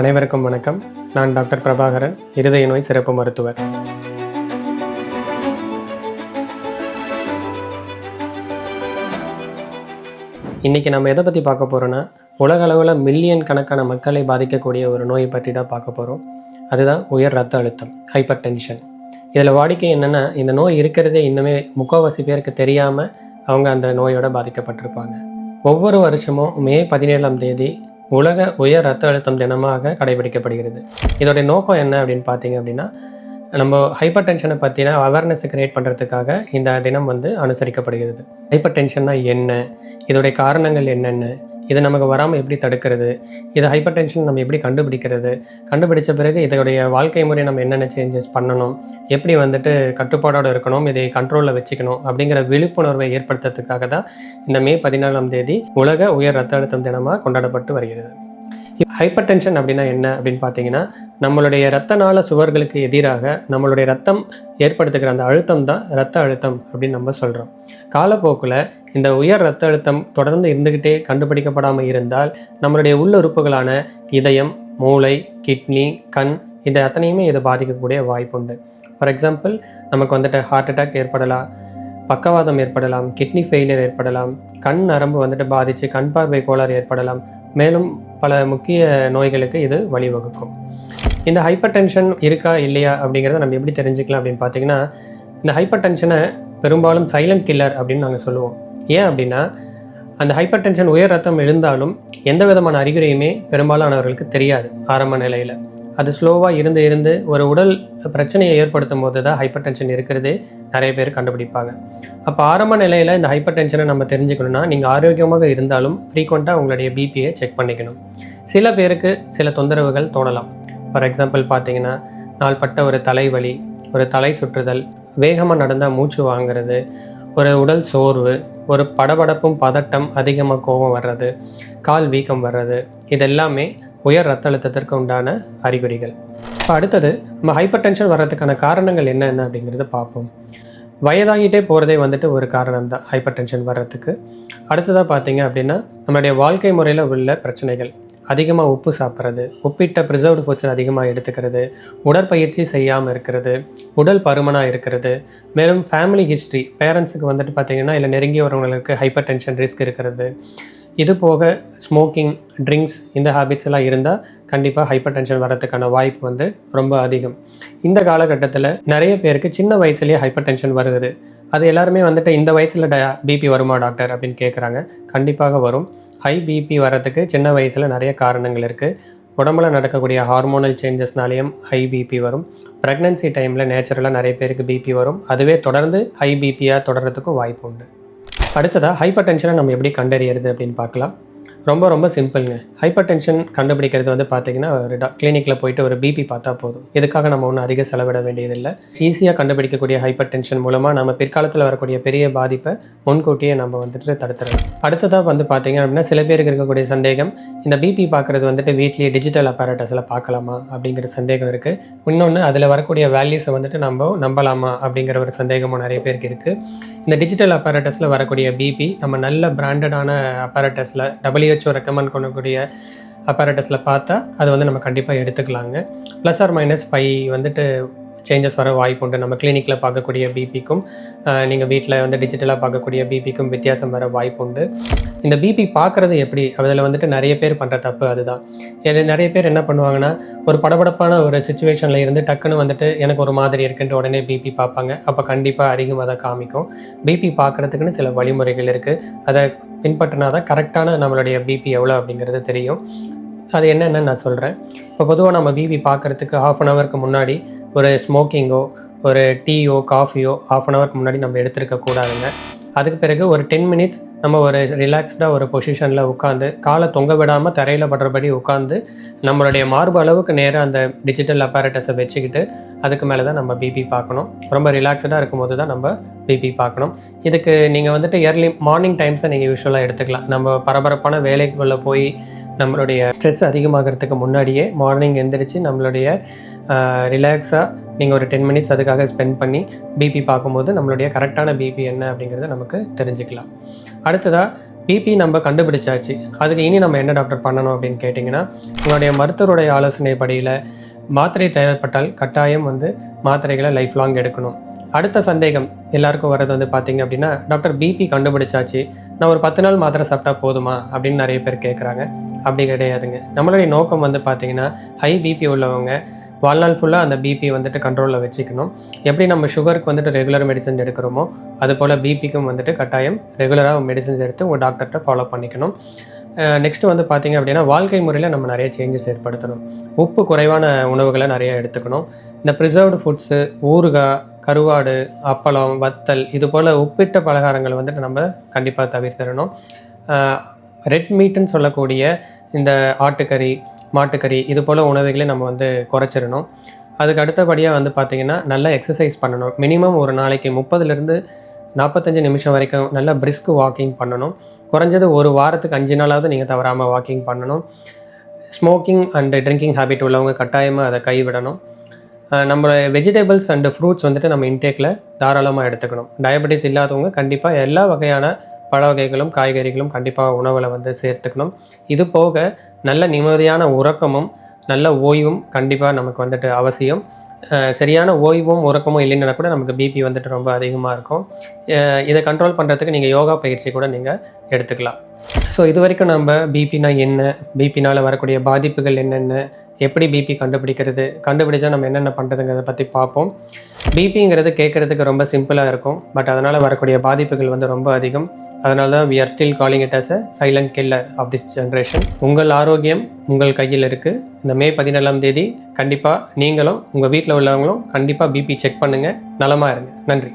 அனைவருக்கும் வணக்கம். நான் டாக்டர் பிரபாகரன் இருதய நோய் சிறப்பு மருத்துவர். இன்னைக்கு நம்ம எதை பற்றி பார்க்க போகிறோன்னா உலக அளவில் மில்லியன் கணக்கான மக்களை பாதிக்கக்கூடிய ஒரு நோயை பற்றி தான் பார்க்க போகிறோம் அதுதான் உயர் ரத்த அழுத்தம் ஹைப்பர் டென்ஷன் இதில் வாடிக்கை என்னென்னா இந்த நோய் இருக்கிறதே இன்னுமே முக்கால்வாசி பேருக்கு தெரியாமல் அவங்க அந்த நோயோட பாதிக்கப்பட்டிருப்பாங்க. ஒவ்வொரு வருஷமும் மே பதினேழாம் தேதி உலக உயர் ரத்த அழுத்தம் தினமாக கடைபிடிக்கப்படுகிறது. இதோடைய நோக்கம் என்ன அப்படின்னு பார்த்தீங்க அப்படின்னா நம்ம ஹைப்பர் டென்ஷனை பற்றின அவேர்னஸை கிரியேட் பண்ணுறதுக்காக இந்த தினம் வந்து அனுசரிக்கப்படுகிறது. ஹைப்பர் டென்ஷன்னா என்ன? இதோடைய காரணங்கள் என்னென்ன? இது நமக்கு வராமல் எப்படி தடுக்கிறது? இது ஹைப்பர் டென்ஷன் நம்ம எப்படி கண்டுபிடிக்கிறது? கண்டுபிடிச்ச பிறகு இதோடைய வாழ்க்கை முறை நம்ம என்னென்ன சேஞ்சஸ் பண்ணணும்? எப்படி வந்துட்டு கட்டுப்பாடோடு இருக்கணும்? இதை கண்ட்ரோலில் வச்சுக்கணும்? அப்படிங்கிற விழிப்புணர்வை ஏற்படுத்துறதுக்காக தான் இந்த மே பதினாலாம் தேதி உலக உயர் ரத்த அழுத்தம் தினமாக கொண்டாடப்பட்டு வருகிறது. ஹைப்பர் டென்ஷன் அப்படின்னா என்ன அப்படின்னு பார்த்தீங்கன்னா நம்மளுடைய ரத்த நாள சுவர்களுக்கு எதிராக நம்மளுடைய ரத்தம் ஏற்படுத்துகிற அந்த அழுத்தம் தான் ரத்த அழுத்தம் அப்படின்னு நம்ம சொல்கிறோம் காலப்போக்கில் இந்த உயர் ரத்த அழுத்தம் தொடர்ந்து இருந்துக்கிட்டே கண்டுபிடிக்கப்படாமல் இருந்தால் நம்மளுடைய உள்ளுறுப்புகளான இதயம் மூளை கிட்னி கண் இது அத்தனையுமே இதை பாதிக்கக்கூடிய வாய்ப்புண்டு. ஃபார் எக்ஸாம்பிள் நமக்கு வந்துட்டு ஹார்ட் அட்டாக் ஏற்படலாம் பக்கவாதம் ஏற்படலாம் கிட்னி ஃபெயிலியர் ஏற்படலாம் கண் நரம்பு வந்துட்டு பாதித்து கண் பார்வை கோளாறு ஏற்படலாம். மேலும் பல முக்கிய நோய்களுக்கு இது வழிவகுக்கும். இந்த ஹைப்பர் டென்ஷன் இருக்கா இல்லையா அப்படிங்கிறத நம்ம எப்படி தெரிஞ்சுக்கலாம் அப்படின்னு பார்த்தீங்கன்னா இந்த ஹைப்பர் டென்ஷனை பெரும்பாலும் சைலண்ட் கில்லர் அப்படின்னு நாங்கள் சொல்லுவோம். ஏன் அப்படின்னா அந்த ஹைப்பர் டென்ஷன் உயர் ரத்தம் எழுந்தாலும் எந்த விதமான அறிகுறியுமே பெரும்பாலானவர்களுக்கு தெரியாது ஆரம்ப நிலையில். அது ஸ்லோவாக இருந்து இருந்து ஒரு உடல் பிரச்சனையை ஏற்படுத்தும் போது தான் ஹைப்பர் டென்ஷன் இருக்கிறதே. நிறைய பேர் கண்டுபிடிப்பாங்க. அப்போ ஆரம்ப நிலையில் இந்த ஹைப்பர் டென்ஷனை நம்ம தெரிஞ்சுக்கணும்னா நீங்கள் ஆரோக்கியமாக இருந்தாலும் ஃப்ரீக்வெண்ட்டாக உங்களுடைய பிபியை செக் பண்ணிக்கணும். சில பேருக்கு சில தொந்தரவுகள் தோணலாம். ஃபார் எக்ஸாம்பிள் பார்த்தீங்கன்னா நாள்பட்ட ஒரு தலைவலி ஒரு தலை சுற்றுதல் வேகமாக நடந்தால் மூச்சு வாங்குறது ஒரு உடல் சோர்வு ஒரு படபடப்பும் பதட்டம் அதிகமாக கோபம் வர்றது கால் வீக்கம் வர்றது இதெல்லாமே உயர் ரத்த அழுத்தத்திற்கு உண்டான அறிகுறிகள். இப்போ அடுத்தது நம்ம ஹைப்பர் டென்ஷன் வர்றதுக்கான காரணங்கள் என்னென்ன அப்படிங்கிறத பார்ப்போம். வயதாகிட்டே போகிறதே வந்துட்டு ஒரு காரணம் தான் ஹைப்பர் டென்ஷன் வர்றதுக்கு. அடுத்ததாக பார்த்தீங்க அப்படின்னா நம்மளுடைய வாழ்க்கை முறையில் உள்ள பிரச்சனைகள். அதிகமாக உப்பு சாப்பிட்றது உப்பிட்ட ப்ரிசர்வ்டு ஃபுட்ஸ் அதிகமாக எடுத்துக்கிறது உடற்பயிற்சி செய்யாமல் இருக்கிறது உடல் பருமனாக இருக்கிறது மேலும் ஃபேமிலி ஹிஸ்ட்ரி பேரண்ட்ஸுக்கு வந்துட்டு பார்த்தீங்கன்னா இல்லை நெருங்கிய வரவங்களுக்கு ஹைப்பர் டென்ஷன் ரிஸ்க் இருக்கிறது. இது போக ஸ்மோக்கிங் ட்ரிங்க்ஸ் இந்த ஹேபிட்ஸ் எல்லாம் இருந்தால் கண்டிப்பாக ஹைப்பர் டென்ஷன் வரதுக்கான வாய்ப்பு வந்து ரொம்ப அதிகம். இந்த காலகட்டத்தில் நிறைய பேருக்கு சின்ன வயசுலேயே ஹைப்பர் டென்ஷன் வருது. அது எல்லாருமே வந்துட்டு இந்த வயசில் ட பிபி வருமா டாக்டர் அப்படின்னு கேட்குறாங்க கண்டிப்பாக வரும். ஹை பிபி வரதுக்கு சின்ன வயசில் நிறைய காரணங்கள் இருக்குது உடம்புல நடக்கக்கூடிய ஹார்மோனல் சேஞ்சஸ்னாலேயும் ஹை பிபி வரும். ப்ரெக்னன்சி டைமில் நேச்சுரலாக நிறைய பேருக்கு பிபி வரும். அதுவே தொடர்ந்து ஹை பிபியாக தொடர்றதுக்கும் வாய்ப்பு உண்டு. அடுத்ததாக ஹைப்பர் டென்ஷனை நம்ம எப்படி கண்டறியறது அப்படின்னு பார்க்கலாம். ரொம்ப ரொம்ப சிம்பிள்ங்க. ஹைப்பர் டென்ஷன் கண்டுபிடிக்கிறது வந்து பார்த்தீங்கன்னா ஒரு கிளினிக்கில் போயிட்டு ஒரு பிபி பார்த்தா போதும். இதுக்காக நம்ம ஒன்றும் அதிக செலவிட வேண்டியதில்லை. ஈஸியாக கண்டுபிடிக்கக்கூடிய ஹைப்பர் டென்ஷன் மூலமாக நம்ம பிற்காலத்தில் வரக்கூடிய பெரிய பாதிப்பை முன்கூட்டியே நம்ம வந்துட்டு தடுத்துடலாம். அடுத்ததாக வந்து பார்த்தீங்க அப்படின்னா சில பேருக்கு இருக்கக்கூடிய சந்தேகம் இந்த பிபி பார்க்குறது வந்துட்டு வீட்லேயே டிஜிட்டல் அப்பாரட்டஸில் பார்க்கலாமா அப்படிங்கிற சந்தேகம் இருக்குது இன்னொன்று அதில் வரக்கூடிய வேல்யூஸை வந்துட்டு நம்ம நம்பலாமா அப்படிங்கிற ஒரு சந்தேகமும் நிறைய பேருக்கு இருக்குது இந்த டிஜிட்டல் அப்பாரட்டஸில் வரக்கூடிய பிபி நம்ம நல்ல பிராண்டடான அப்பாரட்டஸில் டபிள்யூஹெச்ஓ ரெக்கமெண்ட் பண்ணக்கூடிய அப்பாரட்டஸில் பார்த்தா அது வந்து நம்ம கண்டிப்பாக எடுத்துக்கலாங்க. ப்ளஸ் ஆர் மைனஸ் ஃபைவ் வந்துட்டு சேஞ்சஸ் வர வாய்ப்பு உண்டு. நம்ம கிளினிக்கில் பார்க்கக்கூடிய பிபிக்கும் நீங்கள் வீட்டில் வந்து டிஜிட்டலாக பார்க்கக்கூடிய பிபிக்கும் வித்தியாசம் வர வாய்ப்பு உண்டு. இந்த பிபி பார்க்குறது எப்படி? அதில் வந்துட்டு நிறைய பேர் பண்ணுற தப்பு அதுதான். இது நிறைய பேர் என்ன பண்ணுவாங்கன்னா ஒரு படபடப்பான ஒரு சுச்சுவேஷனில் இருந்து டக்குன்னு வந்துட்டு எனக்கு ஒரு மாதிரி இருக்குன்ட்டு உடனே பிபி பார்ப்பாங்க. அப்போ கண்டிப்பாக அதிகமாக தான் காமிக்கும். பிபி பார்க்குறதுக்குன்னு சில வழிமுறைகள் இருக்குது அதை பின்பற்றினா தான் கரெக்டான நம்மளுடைய பிபி எவ்வளோ அப்படிங்கிறது தெரியும். அது என்னென்னு நான் சொல்கிறேன் இப்போ பொதுவாக நம்ம பிபி பார்க்குறதுக்கு ஹாஃப் அன் ஹவருக்கு முன்னாடி ஒரு ஸ்மோக்கிங்கோ ஒரு டீயோ காஃபியோ ஹாஃப் அன் ஹவருக்கு முன்னாடி நம்ம எடுத்துருக்க கூடாதுங்க. அதுக்கு பிறகு ஒரு டென் மினிட்ஸ் நம்ம ஒரு ரிலாக்ஸ்டாக ஒரு பொசிஷனில் உட்காந்து காலை தொங்க விடாமல் தரையில் படுறபடி உட்காந்து நம்மளுடைய மார்பு அளவுக்கு நேராக அந்த டிஜிட்டல் அப்பாரட்டஸை வச்சுக்கிட்டு அதுக்கு மேலே தான் நம்ம பிபி பார்க்கணும். ரொம்ப ரிலாக்ஸ்டாக இருக்கும்போது தான் நம்ம பிபி பார்க்கணும். இதுக்கு நீங்கள் வந்துட்டு இயர்லி மார்னிங் டைம்ஸை நீங்கள் யூஸ்வலாக எடுத்துக்கலாம். நம்ம பரபரப்பான வேலைக்குள்ளே போய் நம்மளுடைய ஸ்ட்ரெஸ் அதிகமாகிறதுக்கு முன்னாடியே மார்னிங் எந்திரிச்சு நம்மளுடைய ரிலாக்ஸாக நீங்கள் ஒரு டென் மினிட்ஸ் அதுக்காக ஸ்பெண்ட் பண்ணி பிபி பார்க்கும்போது நம்மளுடைய கரெக்டான பிபி என்ன அப்படிங்கிறத நமக்கு தெரிஞ்சுக்கலாம். அடுத்ததாக பிபி நம்ம கண்டுபிடிச்சாச்சு. அதுக்கு இனி நம்ம என்ன டாக்டர் பண்ணணும் அப்படின்னு கேட்டிங்கன்னா உங்களுடைய மருத்துவருடைய ஆலோசனை படியில் மாத்திரை தேவைப்பட்டால் கட்டாயம் வந்து மாத்திரைகளை லைஃப் லாங் எடுக்கணும். அடுத்த சந்தேகம் எல்லாருக்கும் வர்றது வந்து பார்த்தீங்க அப்படின்னா டாக்டர் பிபி கண்டுபிடிச்சாச்சு. நான் ஒரு பத்து நாள் மாத்திரை சாப்பிட்டா போதுமா அப்படின்னு நிறைய பேர் கேட்குறாங்க அப்படி கிடையாதுங்க. நம்மளுடைய நோக்கம் வந்து பார்த்திங்கன்னா ஹை பிபி உள்ளவங்க வாழ்நாள் ஃபுல்லாக அந்த பிபி வந்துட்டு கண்ட்ரோலில் வச்சுக்கணும். எப்படி நம்ம சுகருக்கு வந்துட்டு ரெகுலர் மெடிசன் எடுக்கிறோமோ அது போல் பிபிக்கும் வந்துட்டு கட்டாயம் ரெகுலராக மெடிசன்ஸ் எடுத்து உங்கள் டாக்டர்கிட்ட ஃபாலோ பண்ணிக்கணும். நெக்ஸ்ட் வந்து பார்த்திங்க அப்படின்னா வாழ்க்கை முறையில் நம்ம நிறைய சேஞ்சஸ் ஏற்படுத்தணும். உப்பு குறைவான உணவுகளை நிறைய எடுத்துக்கணும். இந்த ப்ரிசர்வ்டு ஃபுட்ஸு ஊறுகாய் கருவாடு அப்பளம் வத்தல் இது போல் உப்பிட்ட பலகாரங்கள் வந்துட்டு நம்ம கண்டிப்பாக தவிர்த்திடணும். ரெட் மீட்டுன்னு சொல்லக்கூடிய இந்த ஆட்டுக்கறி மாட்டுக்கறி இது போல் உணவுகளை நம்ம வந்து குறைச்சிடணும். அதுக்கு அடுத்தபடியாக வந்து பார்த்திங்கன்னா நல்லா எக்ஸசைஸ் பண்ணணும். மினிமம் ஒரு நாளைக்கு முப்பதுலேருந்து நாற்பத்தஞ்சு நிமிஷம் வரைக்கும் நல்லா பிரிஸ்க் வாக்கிங் பண்ணணும். குறைஞ்சது ஒரு வாரத்துக்கு அஞ்சு நாளாவது நீங்கள் தவறாமல் வாக்கிங் பண்ணணும். ஸ்மோக்கிங் அண்டு ட்ரிங்கிங் ஹேபிட் உள்ளவங்க கட்டாயமாக அதை கைவிடணும். நம்ம வெஜிடபிள்ஸ் அண்டு ஃப்ரூட்ஸ் வந்துட்டு நம்ம இன்டேக்கில் தாராளமாக எடுத்துக்கணும். டயபெட்டிஸ் இல்லாதவங்க கண்டிப்பாக எல்லா வகையான பழ வகைகளும் காய்கறிகளும் கண்டிப்பாக உணவில் வந்து சேர்த்துக்கணும். இது போக நல்ல நிம்மதியான உறக்கமும் நல்ல ஓய்வும் கண்டிப்பாக நமக்கு வந்துட்டு அவசியம். சரியான ஓய்வும் உறக்கமும் இல்லைன்னா கூட நமக்கு பிபி வந்துட்டு ரொம்ப அதிகமாக இருக்கும். இதை கண்ட்ரோல் பண்ணுறதுக்கு நீங்கள் யோகா பயிற்சி கூட நீங்கள் எடுத்துக்கலாம். ஸோ இது வரைக்கும் நம்ம பிபினா என்ன? பிபினால் வரக்கூடிய பாதிப்புகள் என்னென்ன? எப்படி பிபி கண்டுபிடிக்கிறது? கண்டுபிடிச்சா நம்ம என்னென்ன பண்ணுறதுங்கிறத பற்றி பார்ப்போம். பிபிங்கிறது கேட்குறதுக்கு ரொம்ப சிம்பிளாக இருக்கும். பட் அதனால் வரக்கூடிய பாதிப்புகள் வந்து ரொம்ப அதிகம். அதனால தான் we are still calling it as a silent killer of this generation உங்கள் ஆரோக்கியம் உங்கள் கையில் இருக்குது இந்த மே பதினேழாம் தேதி கண்டிப்பாக நீங்களும் உங்கள் வீட்டில் உள்ளவங்களும் கண்டிப்பாக பிபி செக் பண்ணுங்கள் நலமாக இருங்க. நன்றி.